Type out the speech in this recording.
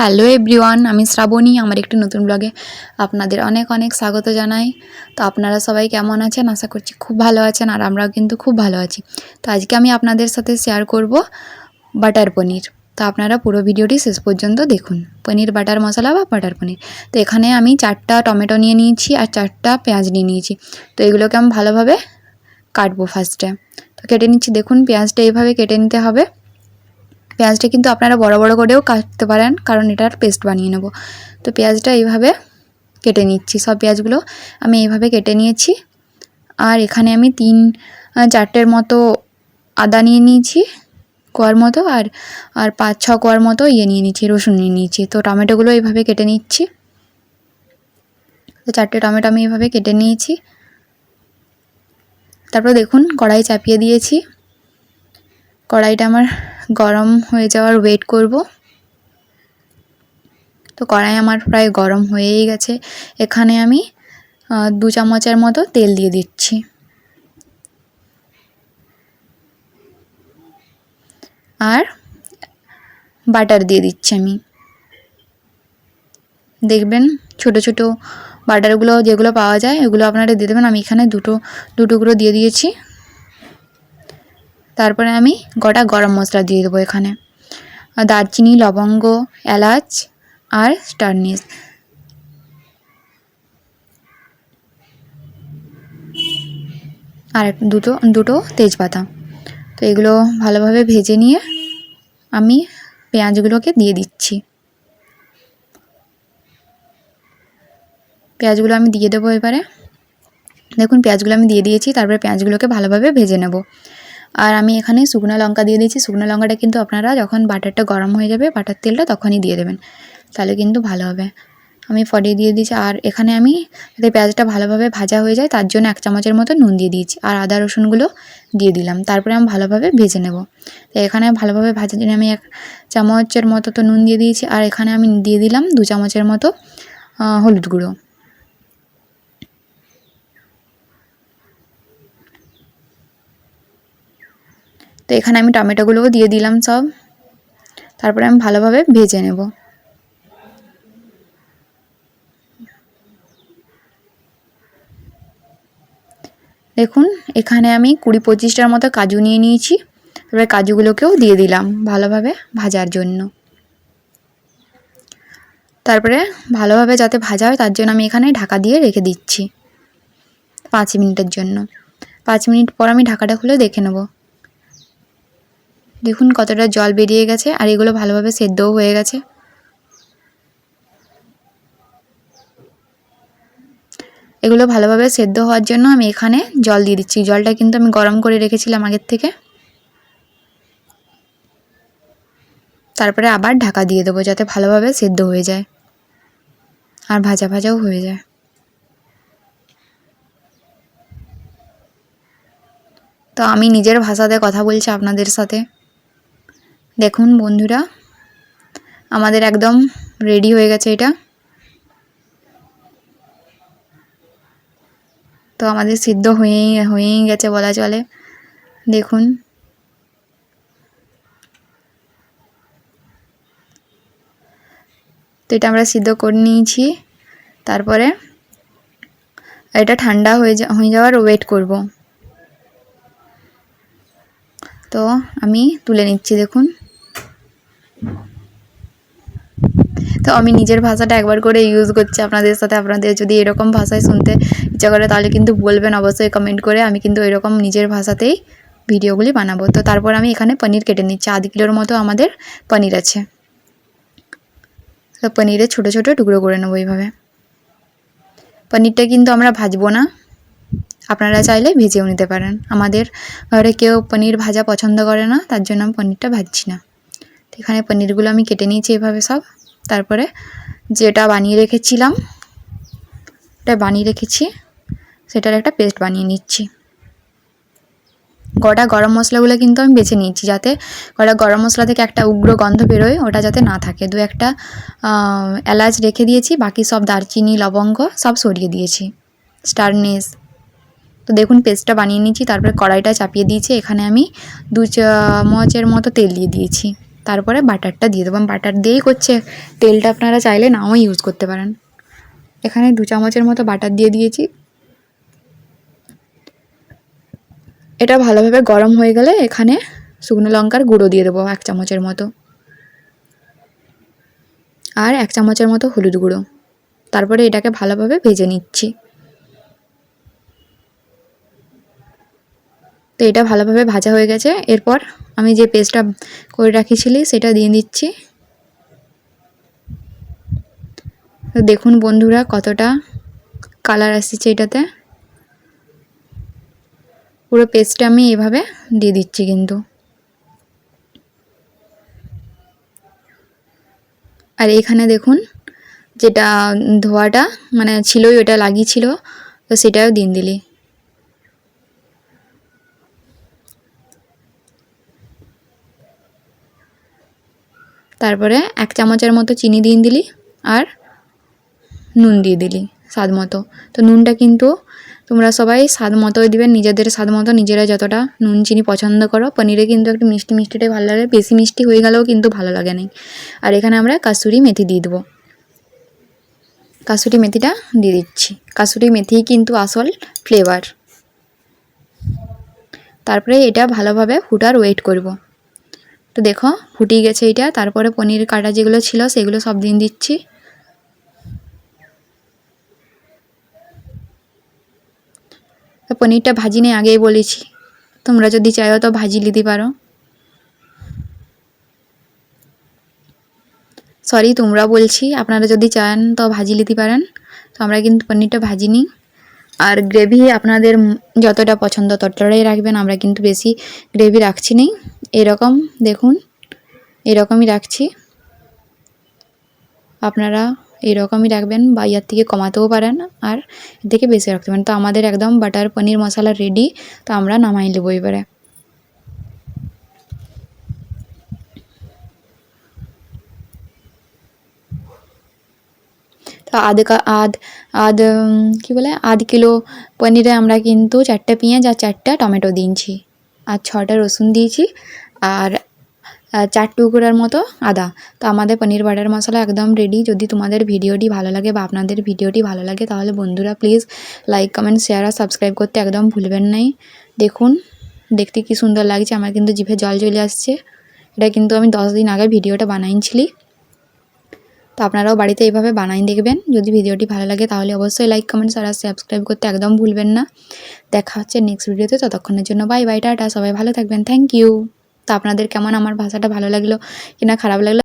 Hello everyone, আমি শ্রাবণী, আমার একটি নতুন ব্লগে আপনাদের অনেক অনেক স্বাগত জানাই। তো আপনারা সবাই কেমন আছেন? আশা করছি খুব ভালো আছেন আর আমরাও কিন্তু খুব ভালো আছি। তো আজকে আমি আপনাদের সাথে শেয়ার করব বাটার পনির। তো আপনারা পুরো ভিডিওটি শেষ পর্যন্ত দেখুন। পনির বাটার মশলা বা বাটার পনির। তো এখানে আমি চারটা টমেটো নিয়ে নিয়েছি আর চারটা পেঁয়াজ নিয়ে নিয়েছি। তো এগুলোকে আমি ভালোভাবে কাটবো ফার্স্টে তো কেটে নিচ্ছি, দেখুন পেঁয়াজটা এইভাবে কেটে নিতে হবে। পেঁয়াজটা কিন্তু আপনারা বড় বড় করেও কাটতে পারেন, কারণ এটার পেস্ট বানিয়ে নেব। তো পেঁয়াজটা এইভাবে কেটে নিচ্ছি, সব পেঁয়াজগুলো আমি এইভাবে কেটে নিয়েছি। আর এখানে আমি তিন চারটের মতো আদা নিয়ে নিয়েছি, কোয়ার মতো, আর আর পাঁচ, ছ কোয়ার মতো ইয়ে নিয়ে নিচ্ছি রসুন নিয়ে নিয়েছি। তো টমেটোগুলো এইভাবে কেটে নিচ্ছি। তো চারটে টমেটো আমি এইভাবে কেটে নিয়েছি। তারপর দেখুন, কড়াই চাপিয়ে দিয়েছি। কড়াইটা আমার গরম হয়ে যাওয়ার ওয়েট করব। তো কড়াই আমার প্রায় গরম হয়েই গেছে। এখানে আমি দু চামচের মতো তেল দিয়ে দিচ্ছি। আর বাটার দিয়ে দিচ্ছি আমি। দেখবেন ছোট ছোট বাটারগুলো যেগুলো পাওয়া যায় এগুলো আপনারা দিয়ে দেবেন। আমি এখানে দুটো, দু টুকরো দিয়ে দিয়েছি। তারপরে আমি গোটা গরম মশলা দিয়ে দেবো এখানে। দারচিনি, লবঙ্গ, এলাচ আর স্টারনিস। আর দুটো দুটো তেজপাতা। তো এগুলো ভালোভাবে ভেজে নিয়ে আমি পেঁয়াজগুলোকে দিয়ে দিচ্ছি। পেঁয়াজগুলো আমি দিয়ে দেবো এবারে। দেখুন, পেঁয়াজগুলো আমি দিয়ে দিয়েছি, তারপরে পেঁয়াজগুলোকে ভালোভাবে ভেজে নেব। আর আমি এখানে শুকনো লঙ্কা দিয়ে দিয়েছি। শুকনো লঙ্কাটা কিন্তু আপনারা যখন বাটারটা গরম হয়ে যাবে, বাটার তেলটা তখনই দিয়ে দেবেন। তাহলে কিন্তু ভালো হবে। আমি ফটিয়ে দিয়ে দিয়েছি আর এখানে আমি যাতে পেঁয়াজটা ভালোভাবে ভাজা হয়ে যায়, তার জন্য এক চামচের মতো নুন দিয়ে দিয়েছি। আর আদা রসুনগুলো দিয়ে দিলাম। তারপরে আমি ভালোভাবে ভেজে নেব। তো এখানে ভালোভাবে ভাজার জন্য আমি এক চামচের মতো তো নুন দিয়ে দিয়েছি। আর এখানে আমি দিয়ে দিলাম দু চামচের মতো হলুদ গুঁড়ো। তো এখানে আমি টমেটোগুলোও দিয়ে দিলাম সব। তারপরে আমি ভালোভাবে ভেজে নেব। দেখুন, এখানে আমি কুড়ি পঁচিশটার মতো কাজু নিয়ে নিয়েছি। তারপরে কাজুগুলোকেও দিয়ে দিলাম ভালোভাবে ভাজার জন্য। তারপরে ভালোভাবে যাতে ভাজা হয়, তার জন্য আমি এখানে ঢাকা দিয়ে রেখে দিচ্ছি। পাঁচ মিনিটের জন্য। পাঁচ মিনিট পর আমি ঢাকাটা খুলে দেখে নেব। দেখুন কতটা জল বেরিয়ে গেছে আর এগুলো ভালোভাবে সেদ্ধও হয়ে গেছে। এগুলো ভালোভাবে সেদ্ধ হওয়ার জন্য আমি এখানে জল দিয়ে দিচ্ছি। জলটা কিন্তু আমি গরম করে রেখেছিলাম আগের থেকে। তারপরে আবার ঢাকা দিয়ে দেবো যাতে ভালোভাবে সেদ্ধ হয়ে যায় আর ভাজা ভাজাও হয়ে যায়। তো আমি নিজের ভাষাতে কথা বলছি আপনাদের সাথে। দেখুন বন্ধুরা, আমাদের একদম রেডি হয়ে গেছে এটা। তো আমাদের সিদ্ধ হয়েই হয়েই গেছে বলা চলে। দেখুন। তো এটা আমরা সিদ্ধ করে নিয়েছি। তারপরে এটা ঠান্ডা হয়ে হয়ে যাওয়ার ওয়েট করব। তো আমি তুলে নিচ্ছি, দেখুন। তো আমি নিজের ভাষাটা একবার করে ইউজ করছি আপনাদের সাথে। আপনাদের যদি এরকম ভাষায় শুনতে ইচ্ছা করে, তাহলে কিন্তু বলবেন অবশ্যই কমেন্ট করে। আমি কিন্তু এরকম নিজের ভাষাতেই ভিডিওগুলি বানাবো। তো তারপর আমি এখানে পনির কেটে নিচ্ছি। আধ কিলোর মতো আমাদের পনির আছে। তো পনিরের ছোটো ছোটো টুকরো করে নেব এইভাবে। পনিরটা কিন্তু আমরা ভাজবো না। আপনারা চাইলে ভেজেও নিতে পারেন। আমাদের ঘরে কেউ পনির ভাজা পছন্দ করে না, তার জন্য আমি পনিরটা ভাজছি না। তো এখানে পনিরগুলো আমি কেটে নিয়েছি এভাবে সব। তারপরে যেটা বানিয়ে রেখেছিলাম, এটা বানিয়ে রেখেছি, সেটার একটা পেস্ট বানিয়ে নিচ্ছি। গোটা গরম মশলাগুলো কিন্তু আমি বেছে নিয়েছি, যাতে গোটা গরম মশলা থেকে একটা উগ্র গন্ধ বেরোয়, ওটা যাতে না থাকে। দু একটা এলাচ রেখে দিয়েছি, বাকি সব দারচিনি, লবঙ্গ সব সরিয়ে দিয়েছি। স্টারনেস তো দেখুন পেস্টটা বানিয়ে নিয়েছি, তারপরে কড়াইটা চাপিয়ে দিয়েছি, এখানে আমি দু চামচের মতো তেল দিয়ে দিয়েছি। তারপরে বাটারটা দিয়ে দেবো। বাটার দিয়েই করছে, তেলটা আপনারা চাইলে নাও ইউজ করতে পারেন। এখানে দু চামচের মতো বাটার দিয়ে দিয়েছি। এটা ভালোভাবে গরম হয়ে গেলে এখানে শুকনো লঙ্কার গুঁড়ো দিয়ে দেবো এক চামচের মতো। আর এক চামচের মতো হলুদ গুঁড়ো। তারপরে এটাকে ভালোভাবে ভেজে নিচ্ছি। তো এটা ভালোভাবে ভাজা হয়ে গেছে। এরপর আমি যে পেস্টটা করে রাখিছিলি সেটা দিয়ে দিচ্ছি। দেখুন বন্ধুরা কতটা কালার আসছে এটাতে। পুরো পেস্টটা আমি এভাবে দিয়ে দিচ্ছি কিন্তু। আর এখানে দেখুন যেটা ধোয়াটা মানে ছিলই ওটা লাগিয়েছিল, তো সেটাও দিন দিলি। তারপরে এক চামচের মতো চিনি দিয়ে দিলি আর নুন দিয়ে দিলি স্বাদ মতো। তো নুনটা কিন্তু তোমরা সবাই স্বাদ মতোই দিবেন নিজেদের স্বাদ মতো, নিজেরা যতটা নুন চিনি পছন্দ করো। পনিরে কিন্তু একটু মিষ্টি মিষ্টিটাই ভালো লাগে, বেশি মিষ্টি হয়ে গেলেও কিন্তু ভালো লাগে না। আর এখানে আমরা কাসুরি মেথি দিয়ে দেবো। কাসুরি মেথিটা দিয়ে দিচ্ছি। কাসুরি মেথি কিন্তু আসল ফ্লেভার তারপরে এটা ভালোভাবে ফুটার ওয়েট করব। তো দেখো, ফুটিয়ে গেছে এটা। তারপরে পনির কাটা যেগুলো ছিল, সেগুলো সব দিন দিচ্ছি। তো পনিরটা ভাজি নেই আগেই বলেছি। তোমরা যদি চাইও তো ভাজি নিতে পারো। সরি তোমরা বলছি, আপনারা যদি চান তো ভাজি নিতে পারেন। তো আমরা কিন্তু পনিরটা ভাজি নিই আর গ্রেভি আপনাদের যতটা পছন্দ ততটাই রাখবেন, আমরা কিন্তু বেশি গ্রেভি রাখছি নেই। এরকম, দেখুন, এরকমই রাখছি। আপনারা এরকমই রাখবেন বা ইয়ার থেকে কমাতেও পারেন, আর এর থেকে বেশি রাখতে পারেন। তো আমাদের একদম বাটার পনির মশলা রেডি তো আমরা নামাই নেব এবারে। তো আধ আধ আধ কী বলে? আধ কিলো পনিরে আমরা কিন্তু চারটে পেঁয়াজ আর চারটে টমেটো দিয়েছি। আর ছটা রসুন দিয়েছি আর চার টুকরার মতো আদা। তো আমাদের পনির বাটার মশলা একদম রেডি যদি তোমাদের ভিডিওটি ভালো লাগে বা আপনাদের ভিডিওটি ভালো লাগে, তাহলে বন্ধুরা প্লিজ লাইক কমেন্ট শেয়ার আর সাবস্ক্রাইব করতে একদম ভুলবেন নাই। দেখুন, দেখতে কি সুন্দর লাগছে। আমার কিন্তু জিভে জল চলে আসছে। এটা কিন্তু আমি দশ দিন আগে ভিডিওটা বানাইছিলি। তো আপনারাও বাড়িতে এইভাবে বানাই দেখবেন। যদি ভিডিওটি ভালো লাগে তাহলে অবশ্যই লাইক কমেন্ট আর সাবস্ক্রাইব করতে একদম ভুলবেন না। দেখা হচ্ছে নেক্সট ভিডিওতে ততক্ষণের জন্য বাই বাই টাটা, সবাই ভালো থাকবেন থ্যাংক ইউ তো আপনাদের কেমন? আমার ভাষাটা ভালো লাগল কিনা, খারাপ লাগল?